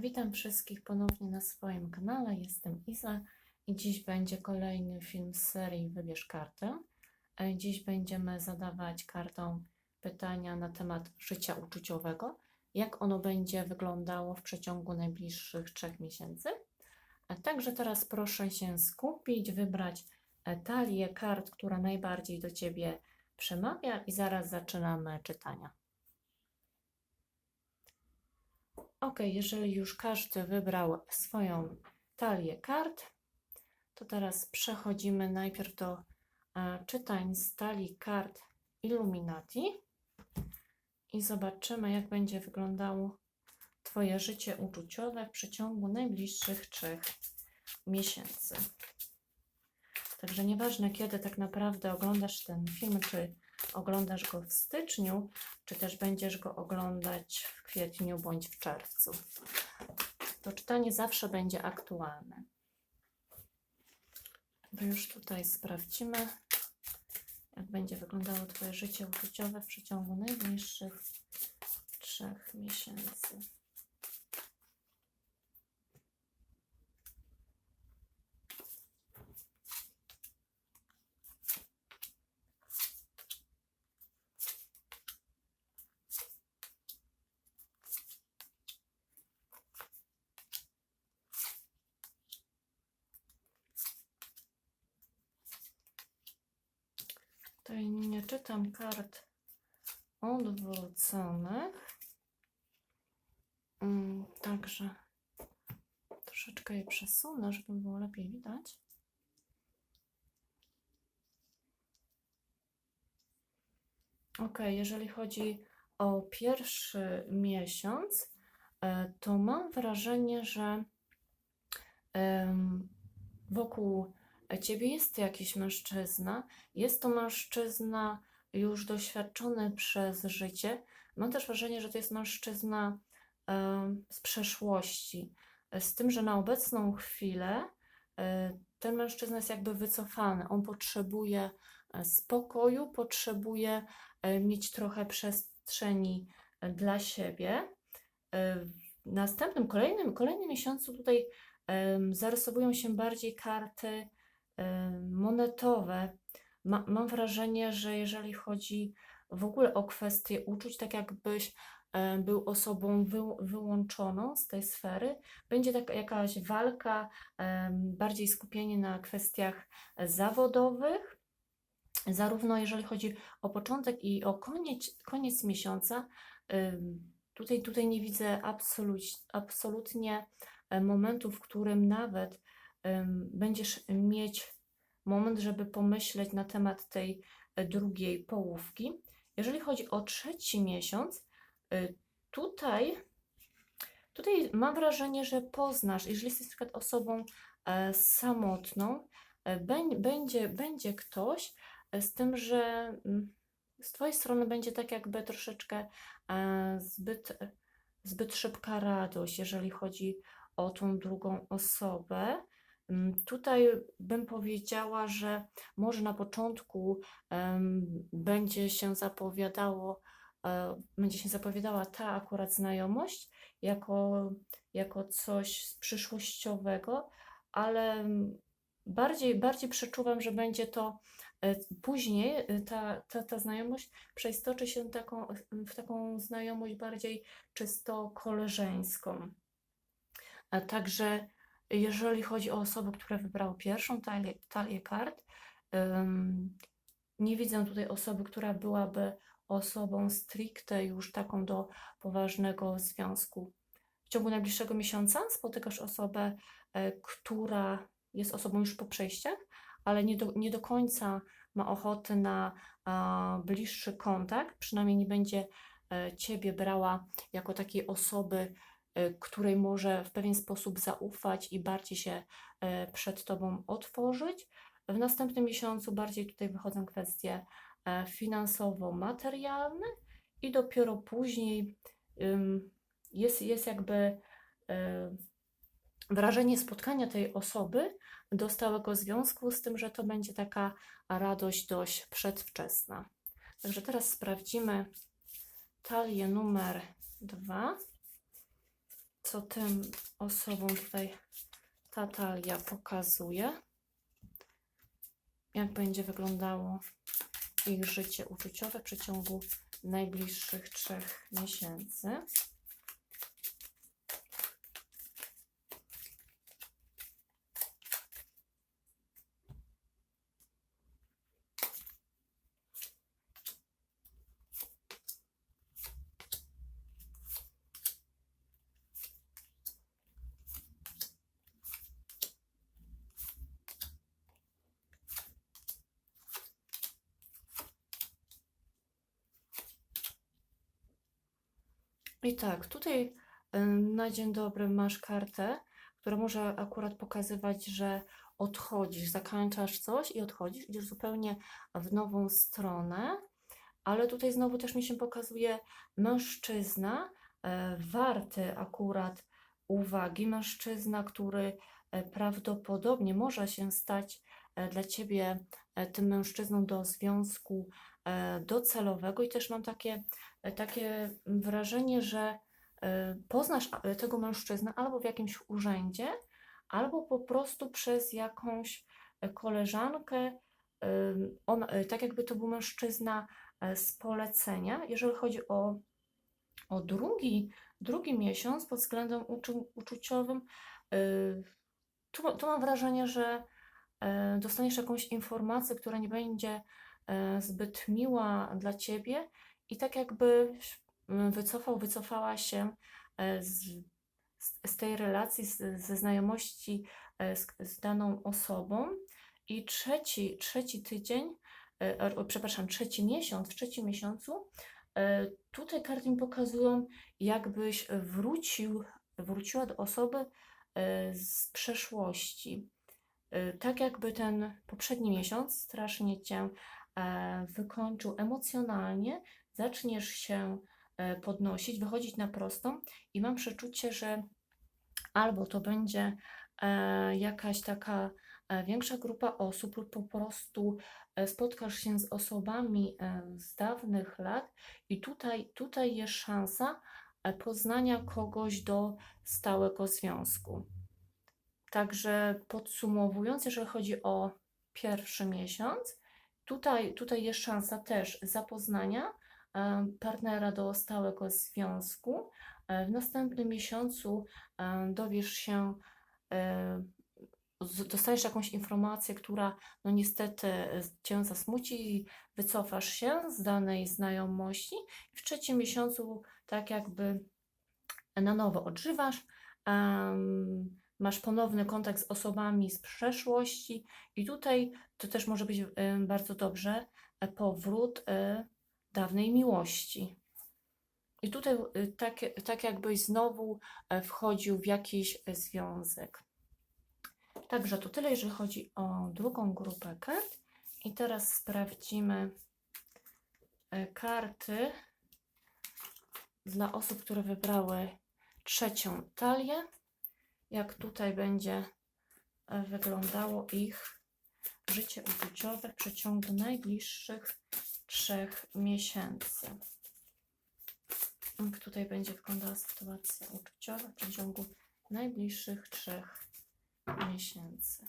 Witam wszystkich ponownie na swoim kanale. Jestem Iza i dziś będzie kolejny film z serii Wybierz kartę. E, Dziś będziemy zadawać kartom pytania na temat życia uczuciowego, jak ono będzie wyglądało w przeciągu najbliższych trzech miesięcy. A Także teraz proszę się skupić, wybrać e, talię kart, która najbardziej do Ciebie przemawia i zaraz zaczynamy czytania. Ok, jeżeli już każdy wybrał swoją talię kart, to teraz przechodzimy najpierw do e, czytań z talii kart Illuminati i zobaczymy, jak będzie wyglądało Twoje życie uczuciowe w przeciągu najbliższych trzech miesięcy. Także nieważne, kiedy tak naprawdę oglądasz ten film, czy oglądasz go w styczniu, czy też będziesz go oglądać w kwietniu bądź w czerwcu. To czytanie zawsze będzie aktualne. To już tutaj sprawdzimy, jak będzie wyglądało Twoje życie uczuciowe w przeciągu najbliższych trzech miesięcy. Tutaj nie czytam kart odwróconych. Mm, Także troszeczkę je przesunę, żeby było lepiej widać. Ok, jeżeli chodzi o pierwszy miesiąc, e, to mam wrażenie, że wokół ciebie jest jakiś mężczyzna. Jest to mężczyzna już doświadczony przez życie. Mam też wrażenie, że to jest mężczyzna z przeszłości. Z tym, że na obecną chwilę e, ten mężczyzna jest jakby wycofany. On potrzebuje e, spokoju, potrzebuje e, mieć trochę przestrzeni dla siebie. W następnym, kolejnym, kolejnym miesiącu tutaj zarysowują się bardziej karty monetowe. Ma, mam wrażenie, że jeżeli chodzi w ogóle o kwestie uczuć, tak jakbyś e, był osobą wy, wyłączoną z tej sfery, będzie taka jakaś walka, em, bardziej skupienie na kwestiach zawodowych, zarówno jeżeli chodzi o początek i o koniec, koniec miesiąca. Tutaj, tutaj nie widzę absolut, absolutnie momentu, w którym nawet będziesz mieć moment, żeby pomyśleć na temat tej e, drugiej połówki. Jeżeli chodzi o trzeci miesiąc, y, tutaj, tutaj mam wrażenie, że poznasz, jeżeli jesteś na przykład osobą e, samotną, e, będzie, będzie ktoś e, z tym, że z Twojej strony będzie tak jakby troszeczkę e, zbyt, zbyt szybka radość, jeżeli chodzi o tą drugą osobę. Mm, Tutaj bym powiedziała, że może na początku będzie się zapowiadało, e, będzie się zapowiadała ta akurat znajomość jako, jako coś przyszłościowego, ale mm, bardziej, bardziej przeczuwam, że będzie to e, później e, ta, ta, ta znajomość przeistoczy się taką, w taką znajomość bardziej czysto koleżeńską. Także jeżeli chodzi o osoby, które wybrały pierwszą talię, talię kart, ym, nie widzę tutaj osoby, która byłaby osobą stricte już taką do poważnego związku. W ciągu najbliższego miesiąca spotykasz osobę, e, która jest osobą już po przejściach, ale nie do, nie do końca ma ochoty na a, bliższy kontakt, przynajmniej nie będzie e, Ciebie brała jako takiej osoby, której może w pewien sposób zaufać i bardziej się e, przed Tobą otworzyć. W następnym miesiącu bardziej tutaj wychodzą kwestie e, finansowo-materialne i dopiero później jest, jest jakby wrażenie spotkania tej osoby do stałego związku, z tym, że to będzie taka radość dość przedwczesna. Także teraz sprawdzimy talię numer dwa. Co tym osobom tutaj ta talia pokazuje. Jak będzie wyglądało ich życie uczuciowe w przeciągu najbliższych trzech miesięcy. I tak, tutaj y, na dzień dobry masz kartę, która może akurat pokazywać, że odchodzisz, zakończasz coś i odchodzisz, idziesz zupełnie w nową stronę, ale tutaj znowu też mi się pokazuje mężczyzna, e, warty akurat uwagi, mężczyzna, który e, prawdopodobnie może się stać dla ciebie tym mężczyzną do związku docelowego i też mam takie e, takie wrażenie, że e, poznasz tego mężczyznę albo w jakimś urzędzie, albo po prostu przez jakąś e, koleżankę. On, e, tak jakby to był mężczyzna e, z polecenia. Jeżeli chodzi o, o drugi, drugi miesiąc pod względem uczu, uczuciowym, e, tu, tu mam wrażenie, że e, dostaniesz jakąś informację, która nie będzie e, zbyt miła dla ciebie i tak jakbyś mm, wycofał, wycofała się e, z, z, tej relacji, z, ze znajomości e, z, z daną osobą. I trzeci, trzeci tydzień, e, e, przepraszam, trzeci miesiąc, w trzecim miesiącu, e, tutaj karty mi pokazują, jakbyś wrócił, wróciła do osoby e, z przeszłości. E, Tak jakby ten poprzedni miesiąc strasznie cię e, wykończył emocjonalnie, zaczniesz się e, podnosić, wychodzić na prostą i mam przeczucie, że albo to będzie e, jakaś taka e, większa grupa osób, lub po prostu e, spotkasz się z osobami e, z dawnych lat i tutaj, tutaj jest szansa e, poznania kogoś do stałego związku. Także podsumowując, jeżeli chodzi o pierwszy miesiąc, tutaj, tutaj jest szansa też zapoznania e, partnera do stałego związku. E, W następnym miesiącu e, dowiesz się, z- dostajesz jakąś informację, która no niestety cię zasmuci i wycofasz się z danej znajomości. W trzecim miesiącu tak jakby na nowo odżywasz, em, masz ponowny kontakt z osobami z przeszłości i tutaj to też może być em, bardzo dobrze e, powrót e, dawnej miłości. I tutaj y, tak, tak jakbyś znowu e, wchodził w jakiś związek. Także to tyle, jeżeli chodzi o drugą grupę kart. I teraz sprawdzimy e, karty dla osób, które wybrały trzecią talię. Jak tutaj będzie e, wyglądało ich życie uczuciowe w przeciągu najbliższych trzech miesięcy. Jak tutaj będzie wyglądała sytuacja uczuciowa w przeciągu najbliższych trzech miesięcy.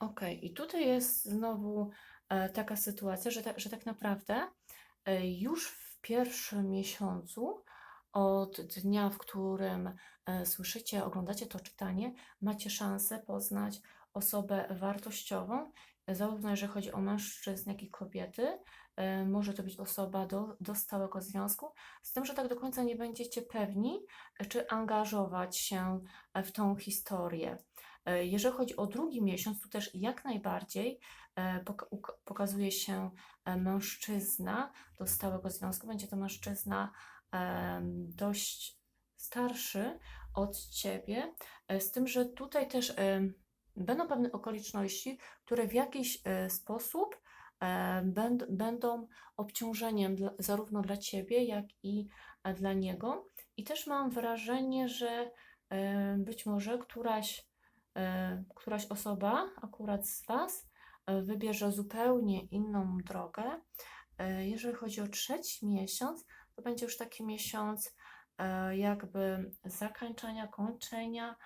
Okej, i tutaj jest znowu e, taka sytuacja, że, tak, że tak naprawdę e, już w pierwszym miesiącu od dnia, w którym e, słyszycie, oglądacie to czytanie, macie szansę poznać osobę wartościową, zarówno jeżeli chodzi o mężczyzn, jak i kobiety. E, Może to być osoba do, do stałego związku, z tym, że tak do końca nie będziecie pewni, e, czy angażować się e, w tą historię. Jeżeli chodzi o drugi miesiąc, tu też jak najbardziej pokazuje się mężczyzna do stałego związku. Będzie to mężczyzna dość starszy od ciebie, z tym, że tutaj też będą pewne okoliczności, które w jakiś sposób będą obciążeniem zarówno dla ciebie, jak i e, dla niego. I też mam wrażenie, że e, być może któraś, e, któraś osoba, akurat z Was, e, wybierze zupełnie inną drogę. E, Jeżeli chodzi o trzeci miesiąc, to będzie już taki miesiąc e, jakby zakończenia, kończenia,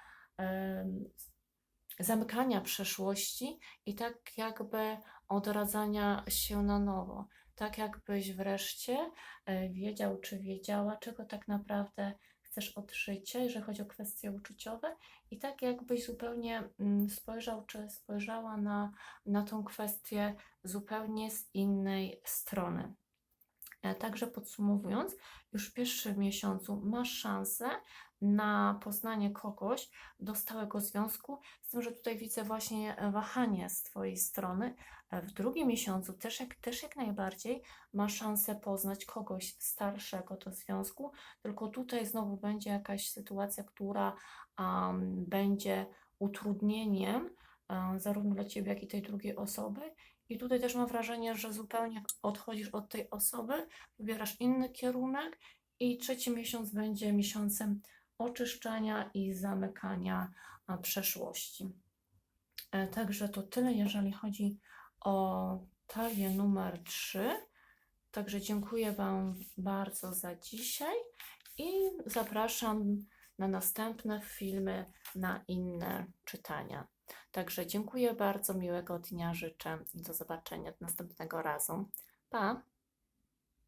zamykania przeszłości i tak jakby odradzania się na nowo. Tak jakbyś wreszcie e, wiedział czy wiedziała, czego tak naprawdę chcesz od życia, jeżeli chodzi o kwestie uczuciowe, i tak jakbyś zupełnie mm, spojrzał czy spojrzała na, na tą kwestię zupełnie z innej strony. E, Także podsumowując, już w pierwszym miesiącu masz szansę na poznanie kogoś do stałego związku, z tym, że tutaj widzę właśnie e, wahanie z Twojej strony. E, W drugim miesiącu też jak, też jak najbardziej masz szansę poznać kogoś starszego do związku, tylko tutaj znowu będzie jakaś sytuacja, która am, będzie utrudnieniem em, zarówno dla Ciebie, jak i tej drugiej osoby. I tutaj też mam wrażenie, że zupełnie odchodzisz od tej osoby, wybierasz inny kierunek i trzeci miesiąc będzie miesiącem oczyszczania i zamykania przeszłości. E, Także to tyle, jeżeli chodzi o talię numer 3. Także dziękuję Wam bardzo za dzisiaj i zapraszam na następne filmy, na inne czytania. Także dziękuję bardzo, miłego dnia życzę i do zobaczenia następnego razu. Pa!